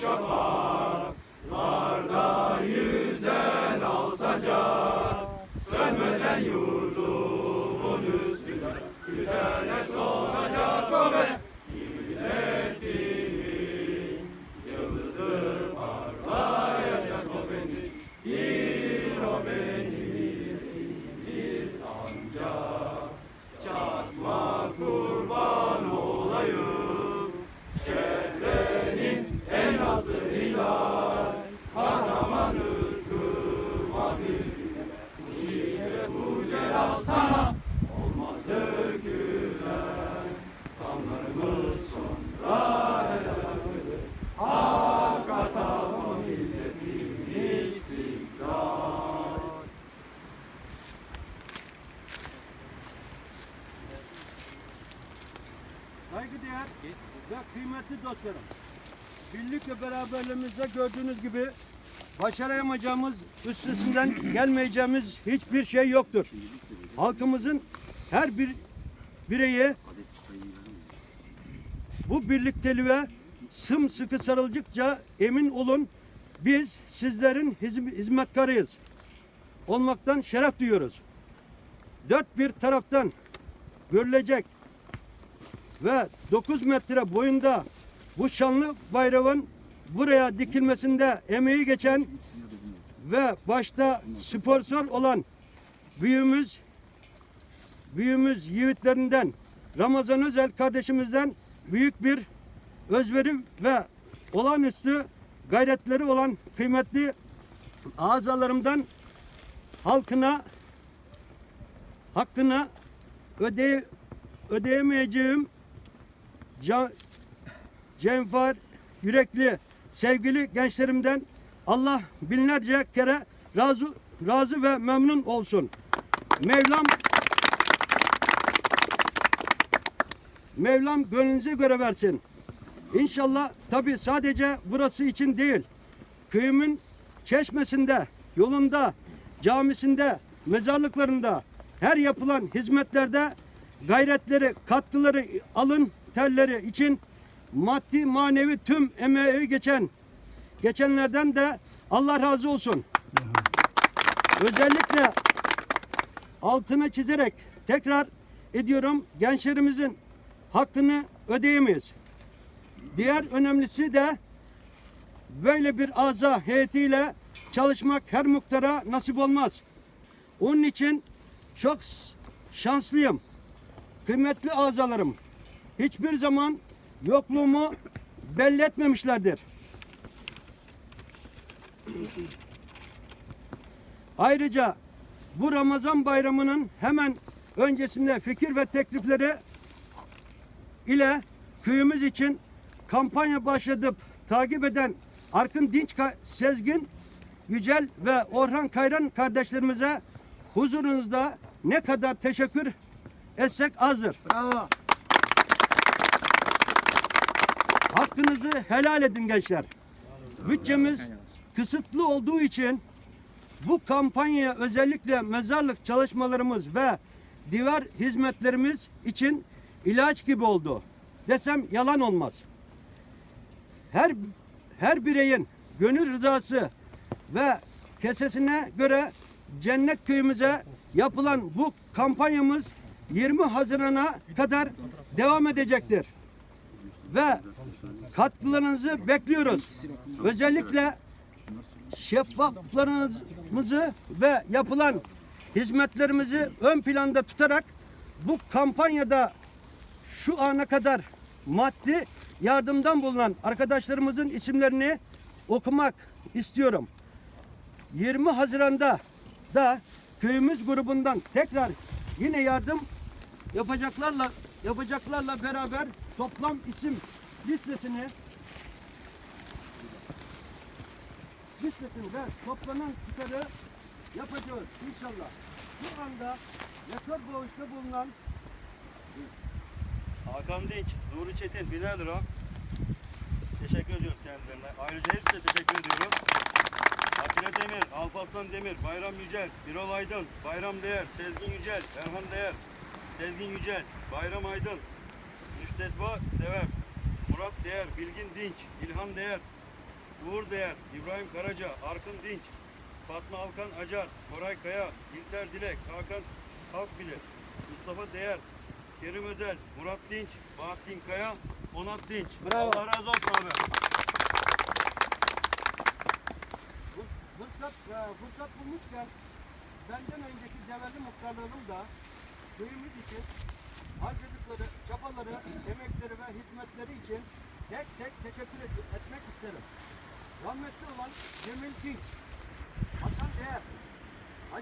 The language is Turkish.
Shabbat. Ve kıymetli dostlarım. Birlik ve beraberliğimizde gördüğünüz gibi başaramayacağımız, üstesinden gelmeyeceğimiz hiçbir şey yoktur. Halkımızın her bir bireyi bu birlikteliğe sımsıkı sarıldıkça emin olun biz sizlerin hizm- hizmetkarıyız. Olmaktan şeref duyuyoruz. Dört bir taraftan görülecek ve 9 metre boyunda bu şanlı bayrağın buraya dikilmesinde emeği geçen ve başta sponsor olan büyüğümüz büyüğümüz yiğitlerinden Ramazan Özel kardeşimizden büyük bir özveri ve olağanüstü gayretleri olan kıymetli azalarımdan halkına hakkına öde, ödeyemeyeceğim ca, cenfar yürekli sevgili gençlerimden Allah binlerce kere razı razı ve memnun olsun. Mevlam Mevlam gönlünüze göre versin. İnşallah tabi sadece burası için değil. Köyümün çeşmesinde, yolunda, camisinde, mezarlıklarında her yapılan hizmetlerde gayretleri, katkıları, alın terleri için maddi manevi tüm emeği geçen geçenlerden de Allah razı olsun. Özellikle altını çizerek tekrar ediyorum gençlerimizin hakkını ödeyemeyiz. Diğer önemlisi de böyle bir aza heyetiyle çalışmak her muhtara nasip olmaz. Onun için çok şanslıyım. Kıymetli azalarım hiçbir zaman yokluğumu belli etmemişlerdir. Ayrıca bu Ramazan bayramının hemen öncesinde fikir ve teklifleri ile köyümüz için kampanya başlatıp takip eden Arkın Dinç Sezgin Yücel ve Orhan Kayran kardeşlerimize huzurunuzda ne kadar teşekkür etsek azdır. Bravo. Hakkınızı helal edin gençler. Bütçemiz kısıtlı olduğu için bu kampanyaya özellikle mezarlık çalışmalarımız ve diğer hizmetlerimiz için ilaç gibi oldu. Desem yalan olmaz. Her her bireyin gönül rızası ve kesesine göre cennet köyümüze yapılan bu kampanyamız 20 Haziran'a kadar devam edecektir. Ve katkılarınızı bekliyoruz. Özellikle şeffaflarımızı ve yapılan hizmetlerimizi ön planda tutarak bu kampanyada şu ana kadar maddi yardımdan bulunan arkadaşlarımızın isimlerini okumak istiyorum. 20 Haziran'da da köyümüz grubundan tekrar yine yardım yapacaklarla yapacaklarla beraber toplam isim listesini ve toplanan tutarı yapacağız inşallah. Şu anda yakar bağışta bulunan Hakan Dinç, Nuri Çetin, 1000 lira. Teşekkür ediyoruz kendilerine. Ayrıca hepsine teşekkür ediyorum. Atilla Demir, Alparslan Demir, Bayram Yücel, Birol Aydın, Bayram Değer, Sezgin Yücel, Erhan Değer, Sezgin Yücel, Bayram Aydın, Müştetba Sever, Murat Değer, Bilgin Dinç, İlhan Değer, Uğur Değer, İbrahim Karaca, Arkın Dinç, Fatma Alkan Acar, Koray Kaya, İlter Dilek, Hakan Halkbilir, Mustafa Değer, Kerim Özel, Murat Dinç, Bahattin Kaya, Onat Dinç. Bravo. Allah razı olsun abi. Fırs- Fırsat, fırsat bulmuşken benden önceki Cevherli muhtarlarım da köyümüz için harcadıkları çabaları, emekleri ve hizmetleri için tek tek teşekkür et- etmek isterim. Rahmetli olan Cemil King, Hasan Değer,